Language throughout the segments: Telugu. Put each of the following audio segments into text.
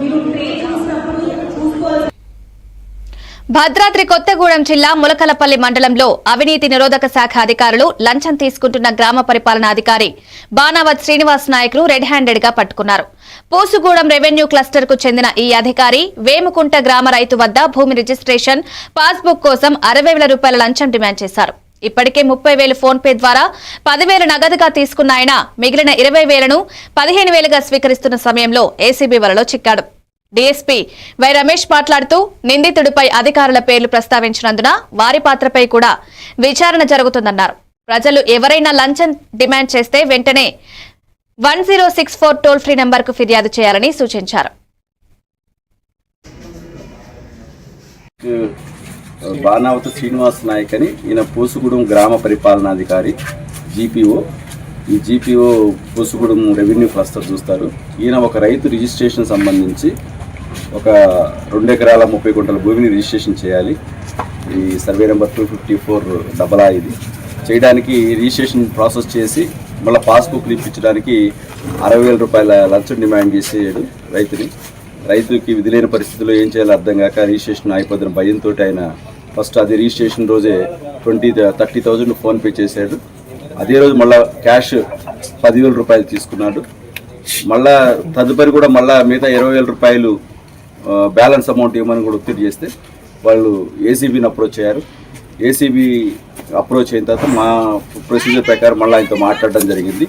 మీరు భద్రాద్రి కొత్తగూడెం జిల్లా ములకలపల్లి మండలంలో అవినీతి నిరోధక శాఖ అధికారులు లంచం తీసుకుంటున్న గ్రామ పరిపాలనా అధికారి బాణావత్ శ్రీనివాస్ నాయకులు రెడ్ హ్యాండెడ్గా పట్టుకున్నారు. పోసుగూడెం రెవెన్యూ క్లస్టర్కు చెందిన ఈ అధికారి వేముకుంట గ్రామ రైతు వద్ద భూమి రిజిస్ట్రేషన్ పాస్బుక్ కోసం అరవై వేల రూపాయల లంచం డిమాండ్ చేశారు. ఇప్పటికే ముప్పై వేలు ఫోన్ పే ద్వారా పదివేలు నగదుగా తీసుకున్న ఆయన మిగిలిన ఇరవై వేలను పదిహేను వేలుగా స్వీకరిస్తున్న సమయంలో ఏసీబీ వలలో చిక్కాడు. డీఎస్పీ వై రమేష్ మాట్లాడుతూ నిందితుడిపై అధికారుల పేర్లు ప్రస్తావించినందున వారి పాత్రపై కూడా విచారణ జరుగుతుందన్నారు. ప్రజలు ఎవరైనా లంచం డిమాండ్ చేస్తే వెంటనే one zero six four toll free నెంబర్కు ఫిర్యాదు చేయాలని సూచించారు. బాణావతి శ్రీనివాస్ నాయక్ అని ఈయన పూసుగూడెం గ్రామ పరిపాలనాధికారి జీపీఓ. ఈ జీపీఓ పూసుగూడెం రెవెన్యూ క్లస్టర్ చూస్తారు. ఈయన ఒక రైతు రిజిస్ట్రేషన్ సంబంధించి ఒక రెండు ఎకరాల ముప్పై గుంటల భూమిని రిజిస్ట్రేషన్ చేయాలి. ఈ survey number two fifty four double ఇది. చేయడానికి రిజిస్ట్రేషన్ ప్రాసెస్ చేసి మళ్ళీ పాస్బుక్ ఇప్పించడానికి అరవై వేల రూపాయల లంచం డిమాండ్ చేసేయడు రైతుని. రైతుకి విధులేని పరిస్థితుల్లో ఏం చేయాలో అర్థం కాక రిజిస్ట్రేషన్ అయిపోతున్న భయంతో ఆయన ఫస్ట్ అది రిజిస్ట్రేషన్ రోజే ట్వంటీ థర్టీ థౌజండ్ ఫోన్పే చేశాడు. అదే రోజు మళ్ళా క్యాష్ పదివేల రూపాయలు తీసుకున్నాడు. మళ్ళా తదుపరి కూడా మళ్ళా మిగతా ఇరవై వేల రూపాయలు బ్యాలెన్స్ అమౌంట్ ఇవ్వమని కూడా ఒత్తిడి చేస్తే వాళ్ళు ఏసీబీని అప్రోచ్ అయ్యారు. ఏసీబీ అప్రోచ్ అయిన తర్వాత మా ప్రొసీజర్ ప్రకారం మళ్ళీ ఆయనతో మాట్లాడడం జరిగింది.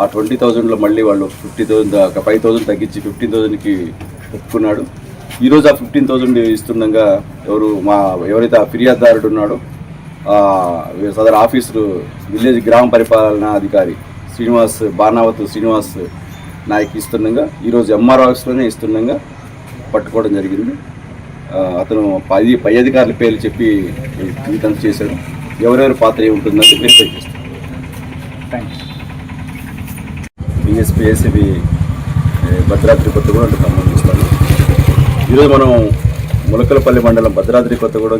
ఆ ట్వంటీ థౌజండ్లో మళ్ళీ వాళ్ళు ఫిఫ్టీ థౌసండ్ ఫైవ్ థౌజండ్ తగ్గించి ఫిఫ్టీన్ థౌజండ్కి ఒప్పుకున్నాడు. ఈరోజు ఆ ఫిఫ్టీన్ థౌసండ్ ఇస్తుండగా ఎవరు మా ఎవరైతే ఆ ఫిర్యాదుదారుడు ఉన్నాడో సదర్ ఆఫీసరు విలేజ్ గ్రామ పరిపాలనా అధికారి శ్రీనివాస్ బాణావత్ శ్రీనివాస్ నాయక్ ఇస్తుండగా ఈరోజు ఎంఆర్ ఆఫీస్లోనే ఇస్తుండగా పట్టుకోవడం జరిగింది. అతను పది పై అధికారుల పేర్లు చెప్పి ఇదంతా చేశాడు. ఎవరెవరి పాత్ర ఏముంటుందని వెరిఫై చేస్తాం. బిఎస్పీ ఏసీబీ భద్రాద్రి కొత్తగూడెం సంబంధిస్తాను ఈరోజు మనం ములకలపల్లి మండలం భద్రాద్రి కొత్తగూడెం